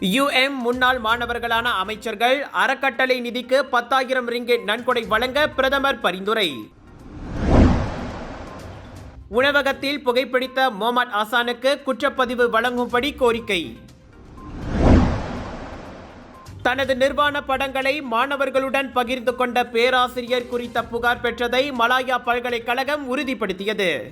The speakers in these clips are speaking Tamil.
யுஎம் முன்னாள் மாணவர்களான அமைச்சர்கள் அறக்கட்டளை நிதிக்கு பத்தாயிரம் ரிங்கெட் நன்கொடை வழங்க பிரதமர் பரிந்துரை. உணவகத்தில் புகைப்பிடித்த மொஹமட் ஆசானுக்கு குற்றப்பதிவு வழங்கும்படி கோரிக்கை. தனது நிர்வாண படங்களை மாணவர்களுடன் பகிர்ந்து கொண்ட பேராசிரியர் குறித்த புகார் பெற்றதை மலாயா பல்கலைக்கழகம் உறுதிப்படுத்தியது.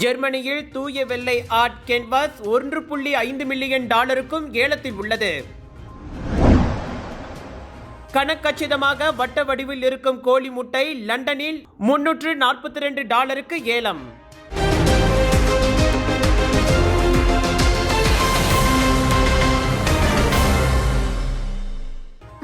ஜெர்மனியில் தூய வெள்ளை ஆர்ட் கேன்வாஸ் ஒன்று புள்ளி ஐந்து மில்லியன் டாலருக்கும் ஏலத்தில் உள்ளது. கணக்கச்சிதமாக வட்ட வடிவில் இருக்கும் கோழி முட்டை லண்டனில் முன்னூற்று நாற்பத்தி ரெண்டு டாலருக்கு ஏலம்.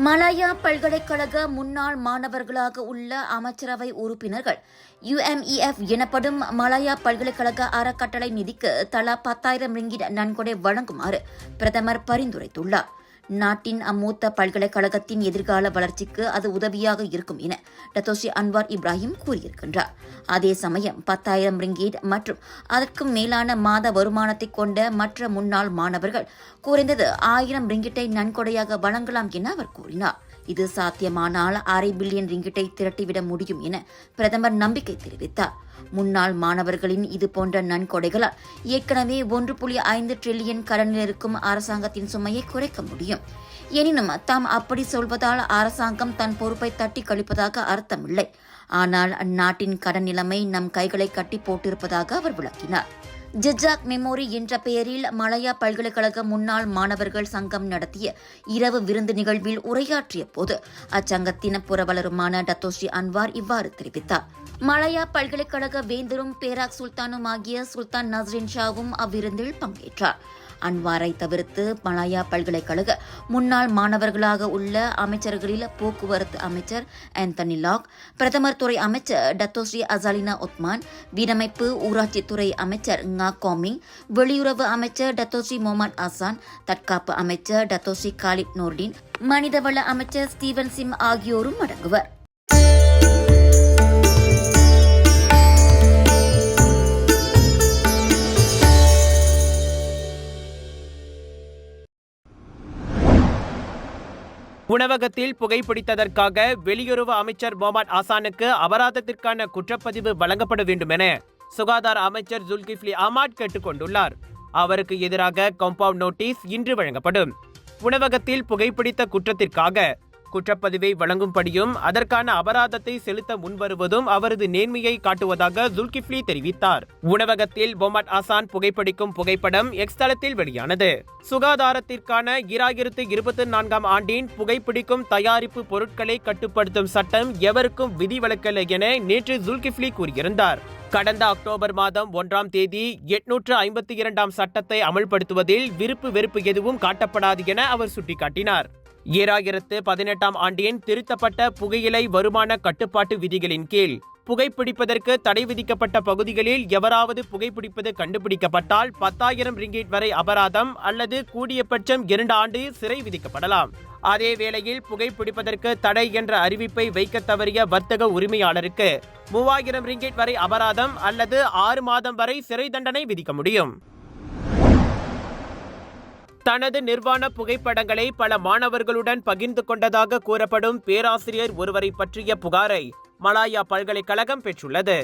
மலாயா பல்கலைக்கழக முன்னாள் மாணவர்களாக உள்ள அமைச்சரவை உறுப்பினர்கள் யுஎம்இஎஃப் எனப்படும் மலாயா பல்கலைக்கழக அறக்கட்டளை நிதிக்கு தலா பத்தாயிரம் ரிங்கிட் நன்கொடை வழங்குமாறு பிரதமர் பரிந்துரைத்துள்ளார். நாட்டின் அம்மூத்த பல்கலைக்கழகத்தின் எதிர்கால வளர்ச்சிக்கு அது உதவியாக இருக்கும் என டத்தோஷி அன்வார் இப்ராஹிம் கூறியிருக்கின்றார். அதே சமயம் பத்தாயிரம் ரிங்கீட் மற்றும் அதற்கும் மேலான மாத வருமானத்தை கொண்ட மற்ற முன்னாள் மாணவர்கள் குறைந்தது ஆயிரம் ரிங்கிட்டை நன்கொடையாக வழங்கலாம் என அவர் கூறினார். இது சாத்தியமானால் அரை பில்லியன் ரிங்கிட்டை திரட்டிவிட முடியும் என பிரதமர் நம்பிக்கை தெரிவித்தார். முன்னாள் மாணவர்களின் இது போன்ற நன்கொடைகளால் ஏற்கனவே ஒன்று புள்ளி ஐந்து டிரில்லியன் கடனில் இருக்கும் அரசாங்கத்தின் சுமையை குறைக்க முடியும். எனினும் தாம் அப்படி சொல்வதால் அரசாங்கம் தன் பொறுப்பை தட்டி கழிப்பதாக அர்த்தமில்லை. ஆனால் அந்நாட்டின் கடன் நிலைமை நம் கைகளை கட்டி போட்டிருப்பதாக அவர் விளக்கினார். ஜிஜாக் மெமோரி என்ற பெயரில் மலையா பல்கலைக்கழக முன்னாள் மாணவர்கள் சங்கம் நடத்திய இரவு விருந்து நிகழ்வில் உரையாற்றிய போது அச்சங்கத்தின் புரவலருமான டத்தோஸ்ரீ அன்வார் இவ்வாறு தெரிவித்தார். மலையா பல்கலைக்கழக வேந்தரும் பேராக் சுல்தானும் ஆகிய சுல்தான் நஸ்ரின் ஷாவும் அவ்விருந்தில் பங்கேற்றார். அன்வாரை தவிர்த்து மலாயா பல்கலைக்கழக முன்னாள் மாணவர்களாக உள்ள அமைச்சர்களில் போக்குவரத்து அமைச்சர் ஆந்தனி லாக் பிரதமர் துறை அமைச்சர் டத்தோஸ்ரீ அசாலினா ஒத்மான் வீடமைப்பு ஊராட்சித்துறை அமைச்சர் ngா கோமிங் வெளியுறவு அமைச்சர் டத்தோஸ்ரீ மொஹமத் ஆசான் தற்காப்பு அமைச்சர் டத்தோஸ்ரீ காலித் நோர்டின் மனிதவள அமைச்சர் ஸ்டீவன் சிம் ஆகியோரும் அடங்குவர். உணவகத்தில் புகைப்பிடித்ததற்காக வெளியுறவு அமைச்சர் மொஹமட் ஆசானுக்கு அபராதத்திற்கான குற்றப்பதிவு வழங்கப்பட வேண்டும் என சுகாதார அமைச்சர் ஜுல்கிஃப்லி அமாட் கேட்டுக்கொண்டுள்ளார் அவருக்கு எதிராக கம்பவுண்ட் நோட்டீஸ் இன்று வழங்கப்படும். உணவகத்தில் புகைப்பிடித்த குற்றத்திற்காக குற்றப்பதிவை வழங்கும்படியும் அதற்கான அபராதத்தை செலுத்த முன்வருவதும் அவரது நேர்மையை காட்டுவதாக ஜுல்கிஃப்லி தெரிவித்தார். உணவகத்தில் பொமட் ஆசான் புகைப்பிடிக்கும் புகைப்படம் எக்ஸ் தளத்தில் வெளியானது. சுகாதாரத்திற்கான இராயிரத்து இருபத்தி நான்காம் ஆண்டின் புகைப்பிடிக்கும் தயாரிப்பு பொருட்களை கட்டுப்படுத்தும் சட்டம் எவருக்கும் விதிவிலக்கல்ல என நேற்று ஜுல்கிஃப்லி கூறியிருந்தார். கடந்த அக்டோபர் மாதம் ஒன்றாம் தேதி எட்நூற்று ஐம்பத்தி இரண்டாம் சட்டத்தை அமல்படுத்துவதில் விருப்பு வெறுப்பு எதுவும் காட்டப்படாது என அவர் சுட்டிக்காட்டினார். ஈராயிரத்து பதினெட்டாம் ஆண்டின் திருத்தப்பட்ட புகையிலை வருமான கட்டுப்பாட்டு விதிகளின் கீழ் புகைப்பிடிப்பதற்கு தடை விதிக்கப்பட்ட பகுதிகளில் எவராவது புகைப்பிடிப்பது கண்டுபிடிக்கப்பட்டால் பத்தாயிரம் ரிங்கேட் வரை அபராதம் அல்லது கூடியபட்சம் இரண்டு ஆண்டு சிறை விதிக்கப்படலாம். அதே வேளையில் புகைப்பிடிப்பதற்கு தடை என்ற அறிவிப்பை வைக்க தவறிய வர்த்தக உரிமையாளருக்கு மூவாயிரம் ரிங்கேட் வரை அபராதம் அல்லது ஆறு மாதம் வரை சிறை தண்டனை விதிக்க முடியும். தனது நிர்வாண புகைப்படங்களை பல மாணவர்களுடன் பகிர்ந்து கொண்டதாக கூறப்படும் பேராசிரியர் ஒருவரை பற்றிய புகாரை மலாயா பல்கலைக்கழகம் பெற்றுள்ளது.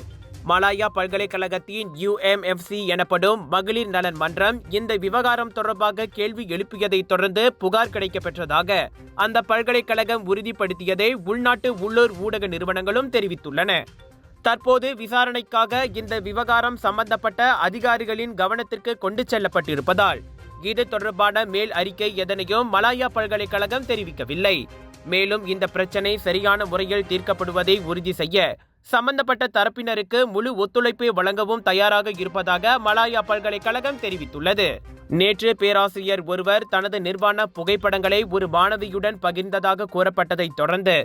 மலாயா பல்கலைக்கழகத்தின் யுஎம்எஃப்சி எனப்படும் மகளிர் நலன் மன்றம் இந்த விவகாரம் தொடர்பாக கேள்வி எழுப்பியதை தொடர்ந்து புகார் கிடைக்கப்பெற்றதாக அந்த பல்கலைக்கழகம் உறுதிப்படுத்தியதை உள்நாட்டு உள்ளூர் ஊடக நிறுவனங்களும் தெரிவித்துள்ளன. தற்போது விசாரணைக்காக இந்த விவகாரம் சம்பந்தப்பட்ட அதிகாரிகளின் கவனத்திற்கு கொண்டு செல்லப்பட்டிருப்பதால் இது தொடர்பான மேல் அறிக்கை எதனையும் மலாயா பல்கலைக்கழகம் தெரிவிக்கவில்லை. மேலும் இந்த பிரச்சனை சரியான முறையில் தீர்க்கப்படுவதை உறுதி செய்ய சம்பந்தப்பட்ட தரப்பினருக்கு முழு ஒத்துழைப்பை வழங்கவும் தயாராக இருப்பதாக மலாயா பல்கலைக்கழகம் தெரிவித்துள்ளது. நேற்று பேராசிரியர் ஒருவர் தனது நிர்வாண புகைப்படங்களை ஒரு மாணவியுடன் பகிர்ந்ததாக கூறப்பட்டதைத் தொடர்ந்து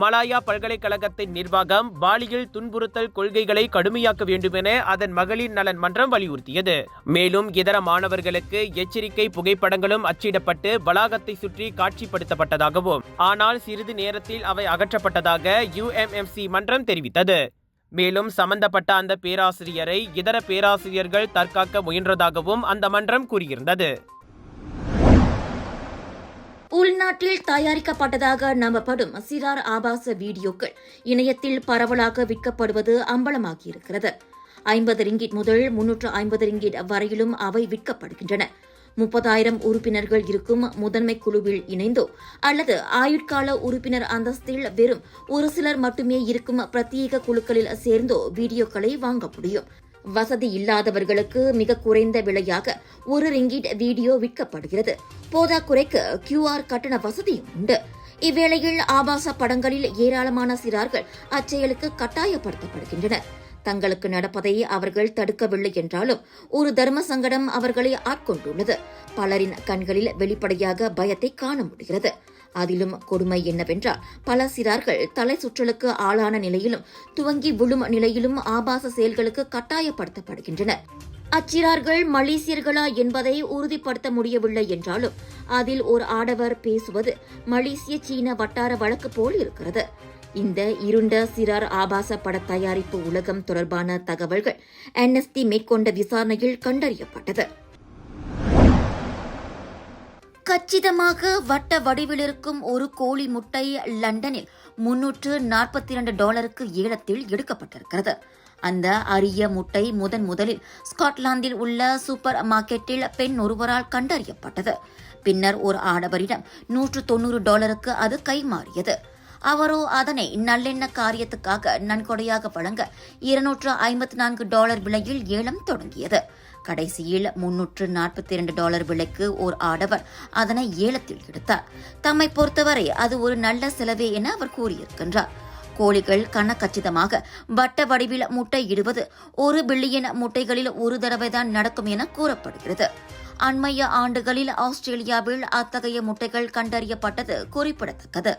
மலாயா பல்கலைக்கழகத்தின் நிர்வாகம் பாலியல் துன்புறுத்தல் கொள்கைகளை கடுமையாக்க வேண்டுமென அதன் மகளிர் நலன் மன்றம் வலியுறுத்தியது. மேலும் இதர மாணவர்களுக்கு எச்சரிக்கை புகைப்படங்களும் அச்சிடப்பட்டு வளாகத்தை சுற்றி காட்சிப்படுத்தப்பட்டதாகவும் ஆனால் சிறிது நேரத்தில் அவை அகற்றப்பட்டதாக யுஎம்எம்சி மன்றம் தெரிவித்தது. மேலும் சம்பந்தப்பட்ட அந்த பேராசிரியரை இதர பேராசிரியர்கள் தற்காக்க முயன்றதாகவும் அந்த மன்றம் கூறியிருந்தது. உள்நாட்டில் தயாரிக்கப்பட்டதாக நம்பப்படும் சிறார் ஆபாச வீடியோக்கள் இணையத்தில் பரவலாக விற்கப்படுவது அம்பலமாகியிருக்கிறது. ஐம்பது ரிங்கிட் முதல் முன்னூற்று ஐம்பது ரிங்கிட் வரையிலும் அவை விற்கப்படுகின்றன. முப்பதாயிரம் உறுப்பினர்கள் இருக்கும் முதன்மை குழுவில் இணைந்தோ அல்லது ஆயுட்கால உறுப்பினர் அந்தஸ்தில் வெறும் ஒரு சிலர் மட்டுமே இருக்கும் பிரத்யேக குழுக்களில் சேர்ந்தோ வீடியோக்களை வாங்க முடியும். வசதி இல்லாதவர்களுக்கு மிக குறைந்த விலையாக ஒரு ரிங்கிட் வீடியோ விற்கப்படுகிறது. போதாக்குறைக்கு கியூஆர் கட்டண வசதியும் உண்டு. இவ்வேளையில் ஆபாச படங்களில் ஏராளமான சிறார்கள் அச்செயலுக்கு கட்டாயப்படுத்தப்படுகின்றனர் தங்களுக்கு நடப்பதை அவர்கள் தடுக்கவில்லை என்றாலும் ஒரு தர்ம சங்கடம் அவர்களை ஆட்கொண்டுள்ளது. பலரின் கண்களில் வெளிப்படையாக பயத்தை காண முடிகிறது. அதிலும் கொடுமை என்னவென்றால் பல சிறார்கள் தலை சுற்றலுக்கு ஆளான நிலையிலும் துவங்கி விழும் நிலையிலும் ஆபாச செயல்களுக்கு கட்டாயப்படுத்தப்படுகின்றனர். அச்சிறார்கள் மலேசியர்களா என்பதை உறுதிப்படுத்த முடியவில்லை என்றாலும் அதில் ஒரு ஆடவர் பேசுவது மலேசிய சீன வட்டார வழக்கு போல் இருக்கிறது. இந்த இருண்ட சிறார் ஆபாச பட தயாரிப்பு உலகம் தொடர்பான தகவல்கள் என்எஸ்டி மேற்கொண்ட விசாரணையில் கண்டறியப்பட்டது. கச்சிதமாக வட்ட வடிவில் இருக்கும் ஒரு கோழி முட்டை லண்டனில் முன்னூற்று நாற்பத்தி இரண்டு டாலருக்கு ஏலத்தில் எடுக்கப்பட்டிருக்கிறது. அந்த அரிய முட்டை முதன் முதலில் ஸ்காட்லாந்தில் உள்ள சூப்பர் மார்க்கெட்டில் பெண் ஒருவரால் கண்டறியப்பட்டது. பின்னர் ஒரு ஆடவரிடம் நூற்று தொண்ணூறு டாலருக்கு அது கைமாறியது. அவரோ அதனை நல்லெண்ண காரியத்துக்காக நன்கொடையாக வழங்க இருநூற்று ஐம்பத்தி நான்கு டாலர் விலையில் ஏலம் தொடங்கியது. கடைசியில் முன்னூற்று நாற்பத்தி இரண்டு டாலர் விலைக்கு ஓர் ஆடவர் அதனை ஏலத்தில் எடுத்தார். தம்மை பொறுத்தவரை அது ஒரு நல்ல செலவே என அவர் கூறியிருக்கின்றார். கோழிகள் கனக்கச்சிதமாக வட்ட வடிவில் முட்டை இடுவது ஒரு பில்லியன் முட்டைகளில் ஒரு தடவைதான் நடக்கும் என கூறப்படுகிறது. அண்மைய ஆண்டுகளில் ஆஸ்திரேலியாவில் அத்தகைய முட்டைகள் கண்டறியப்பட்டது குறிப்பிடத்தக்கது.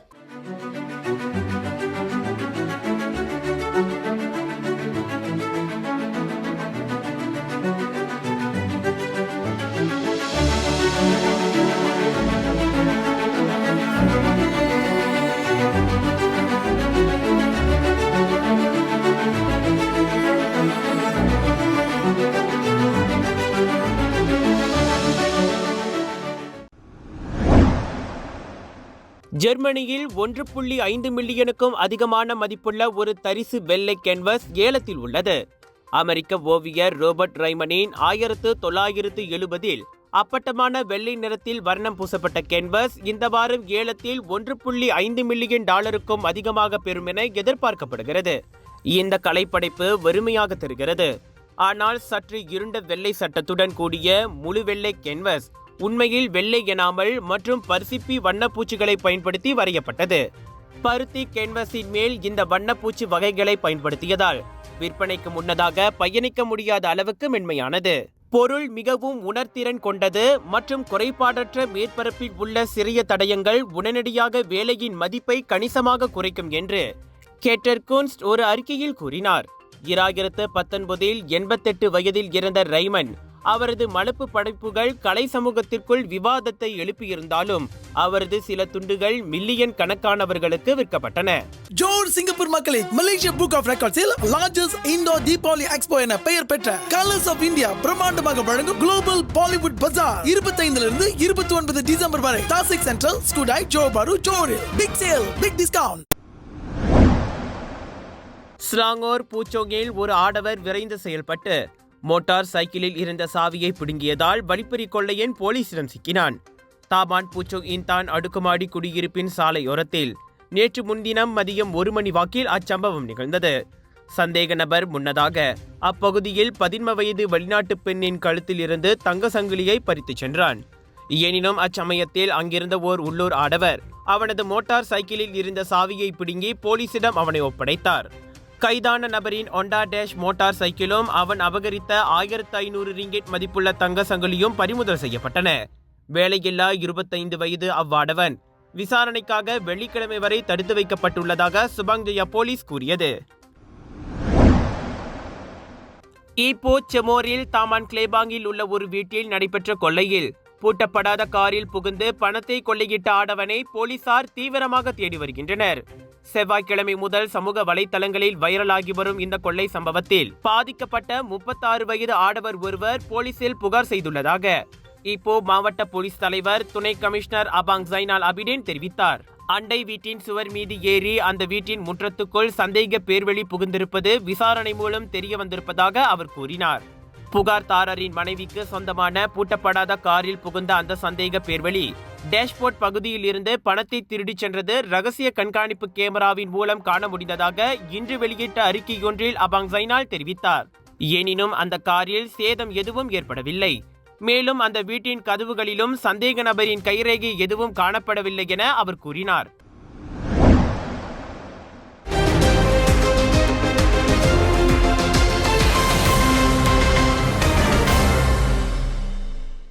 ஜெர்மனியில் ஒன்று புள்ளி ஐந்து மில்லியனுக்கும் அதிகமான மதிப்புள்ள ஒரு தரிசு வெள்ளை கேன்வஸ் ஏலத்தில் உள்ளது. அமெரிக்க ஓவியர் ரோபர்ட் ரைமனின் ஆயிரத்து தொள்ளாயிரத்து எழுபதில் அப்பட்டமான வெள்ளை நிறத்தில் வர்ணம் பூசப்பட்ட கேன்வஸ் இந்த வாரம் ஏலத்தில் ஒன்று புள்ளி ஐந்து மில்லியன் டாலருக்கும் அதிகமாக பெறும் என எதிர்பார்க்கப்படுகிறது. இந்த கலைப்படைப்பு வெறுமையாக தெரிகிறது. ஆனால் சற்று இருண்ட வெள்ளை சட்டத்துடன் கூடிய முழு வெள்ளை கேன்வஸ் உண்மையில் வெள்ளை எனாமல் மற்றும் பரிசிப்பி வண்ணப்பூச்சிகளை பயன்படுத்தி வரையப்பட்டது. பருத்தி கேன்வஸின் மேல் இந்த வண்ணப்பூச்சி வகைகளை பயன்படுத்தியதால் விற்பனைக்கு முன்னதாக பயணிக்க முடியாத அளவுக்கு மென்மையானது. பொருள் மிகவும் உணர்திறன் கொண்டது மற்றும் குறைபாடற்ற மேற்பரப்பில் உள்ள சிறிய தடயங்கள் உடனடியாக வேலையின் மதிப்பை கணிசமாக குறைக்கும் என்று கேட்டர் குன்ஸ்ட் ஒரு அறிக்கையில் கூறினார். இராயிரத்து பத்தொன்பதில் எண்பத்தெட்டு வயதில் இறந்த ரைமன் அவரது மலப்பு படைப்புகள் கலை சமூகத்திற்குள் விவாதத்தை எழுப்பியிருந்தாலும் அவரது சில துண்டுகள் மில்லியன் கணக்கானவர்களுக்கு விற்கப்பட்டன. ஜோர் சிங்கப்பூர் மக்களே மலேசியா புக் ஆஃப் ரெக்கார்ட்ஸில் லார்ஜஸ்ட் இந்தோ தீபாவளி எக்ஸ்போ என பெயர் பெற்ற கலர்ஸ் ஆஃப் இந்தியா பிரம்மாண்டமாக வழங்கும் குளோபல் பாலிவுட் பஜார் இருபத்தைந்துல இருந்து இருபத்தி ஒன்பது டிசம்பர் வரை Tasik Central Skudai Johor Bahru ஜோரில் big sale big discount Selangor பூச்சோங்கில் ஒரு ஆடவர் விரைந்து செயல்பட்டு மோட்டார் சைக்கிளில் இருந்த சாவியை பிடுங்கியதால் வழிப்பறி கொள்ளையன் போலீசிடம் சிக்கினான். தாபான் பூச்சோ இன்தான் அடுக்குமாடி குடியிருப்பின் சாலையோரத்தில் நேற்று முன்தினம் மதியம் ஒரு மணி வாக்கில் அச்சம்பவம் நிகழ்ந்தது. சந்தேக நபர் முன்னதாக அப்பகுதியில் பதின்ம வயது வெளிநாட்டு பெண்ணின் கழுத்தில் இருந்து தங்க சங்கிலியை பறித்துச் சென்றான். எனினும் அச்சமயத்தில் அங்கிருந்த ஓர் உள்ளூர் ஆடவர் அவனது மோட்டார் சைக்கிளில் இருந்த சாவியை பிடுங்கி போலீசிடம் அவனை ஒப்படைத்தார். கைதான நபரின் ஒண்டா டேஷ் மோட்டார் சைக்கிளும் அவன் அபகரித்த ஆயிரத்து ஐநூறு ரிங்கெட் மதிப்புள்ள தங்க சங்கிலியும் பறிமுதல் செய்யப்பட்டன. வேலையில்லா இருபத்தைந்து வயது அவ்வாடவன். விசாரணைக்காக வெள்ளிக்கிழமை வரை தடுத்து வைக்கப்பட்டுள்ளதாக சுபாங்ஜயா போலீஸ் கூறியது. ஈப்போ செமோரில் தாமான் கிளேபாங்கில் உள்ள ஒரு வீட்டில் நடைபெற்ற கொள்ளையில் பூட்டப்படாத காரில் புகுந்து பணத்தை கொள்ளையிட்ட ஆடவனை போலீசார் தீவிரமாக தேடி வருகின்றனர். செவ்வாய்க்கிழமை முதல் சமூக வலைதளங்களில் வைரலாகி வரும் இந்த கொள்ளை சம்பவத்தில் பாதிக்கப்பட்ட முப்பத்தாறு வயது ஆடவர் ஒருவர் போலீசில் புகார் செய்துள்ளதாக இப்போ மாவட்ட போலீஸ் தலைவர் துணை கமிஷனர் அபாங் ஜைனால் அபிடேன் தெரிவித்தார். அண்டை வீட்டின் சுவர் மீது ஏறி அந்த வீட்டின் முற்றத்துக்குள் சந்தேக பேர்வெளி புகுந்திருப்பது விசாரணை மூலம் தெரிய வந்திருப்பதாக அவர் கூறினார். புகார்தாரரின் மனைவிக்கு சொந்தமான பூட்டப்படாத காரில் புகுந்த அந்த சந்தேக பேர்வழி. டேஷ்போர்ட் பகுதியில் இருந்து பணத்தை திருடிச் சென்றது ரகசிய கண்காணிப்பு கேமராவின் மூலம் காண முடிந்ததாக இன்று வெளியிட்ட அறிக்கையொன்றில் அபாங் சைனால் தெரிவித்தார். எனினும் அந்த காரில் சேதம் எதுவும் ஏற்படவில்லை. மேலும் அந்த வீட்டின் கதவுகளிலும் சந்தேக நபரின் கைரேகை எதுவும் காணப்படவில்லை என அவர் கூறினார்.